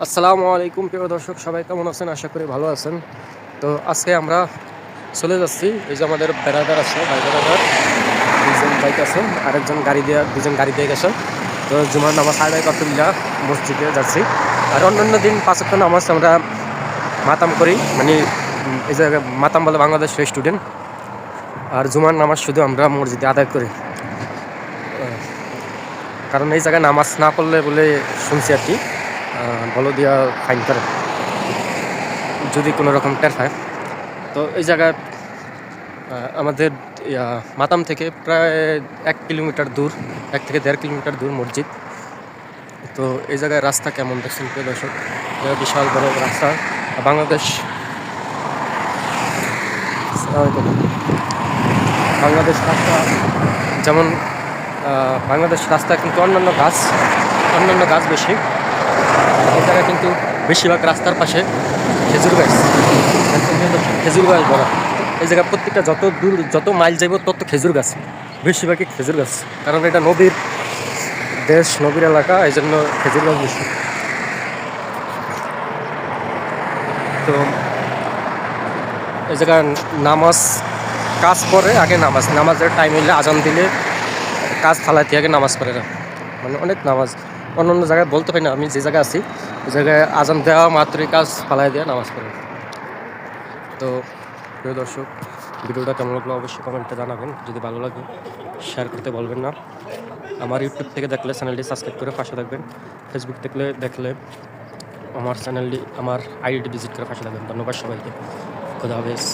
আসসালামু আলাইকুম, প্রিয় দর্শক, সবাই কেমন আছেন? আশা করি ভালো আছেন। তো আজকে আমরা চলে যাচ্ছি। এই যে আমাদের বেড়াদার আছে, ভাই বেড়াদার দুজন বাইক আছে, আরেকজন গাড়ি দিয়ে দুজন গাড়ি দিয়ে গেছে। তো জুমার নামাজ আদায় করতুল্লাহ মসজিদে যাচ্ছি। আর অন্যান্য দিন পাঁচক্ষ নামাজ আমরা মাতাম করি। মানে এই জায়গায় মাতাম বলে বাংলাদেশ স্টুডেন্ট আর জুমার নামাজ শুধু আমরা মসজিদে আদায় করি। কারণ এই জায়গায় নামাজ না পড়লে বলে শুনছি আর কি। আহ, বলো দিয়া ফাইন করে। যদি কোনো রকম টের হয়। তো এই জায়গায় আমাদের মাতাম থেকে প্রায় এক কিলোমিটার দূর এক থেকে দেড় কিলোমিটার দূর মসজিদ। তো এই জায়গায় রাস্তা কেমন দেখছেন প্রিয় দর্শক? বিশাল বড় রাস্তা। বাংলাদেশ বাংলাদেশ রাস্তা যেমন বাংলাদেশ রাস্তা কিন্তু অন্যান্য গাছ অন্যান্য গাছ বেশি। এই কিন্তু বেশিরভাগ রাস্তার পাশে খেজুর গাছ। খেজুর গাছ বড়। এই জায়গায় প্রত্যেকটা যত দূর, যত মাইল যাইব, তত খেজুর গাছ। বেশিরভাগই খেজুর গাছ। কারণ এটা নদীর দেশ, নদীর এলাকা এই জন্য খেজুর গাছ বেশি। তো এই জায়গায় নামাজ কাজ পরে আগে নামাজ। নামাজের টাইম হইলে আজান দিলে কাজ ফালাইতে আগে নামাজ পড়ে না। মানে অনেক নামাজ। অন্য অন্য জায়গায় বলতে পারি না, আমি যে জায়গায় আছি জায়গায় আজান দেওয়া মাত্রই কাজ ফালাই দেওয়া নামাজ পড়ে। তো প্রিয় দর্শক, ভিডিওটা কেমন লাগল অবশ্যই কমেন্টে জানাবেন। যদি ভালো লাগে শেয়ার করতে বলবেন না। আমার ইউটিউব থেকে দেখলে চ্যানেলটি সাবস্ক্রাইব করে পাশে থাকবেন। ফেসবুক দেখলে দেখলে আমার চ্যানেলটি আমার আইডিটি ভিজিট করে পাশে থাকবেন। ধন্যবাদ সবাইকে। খুদা হাফেজ।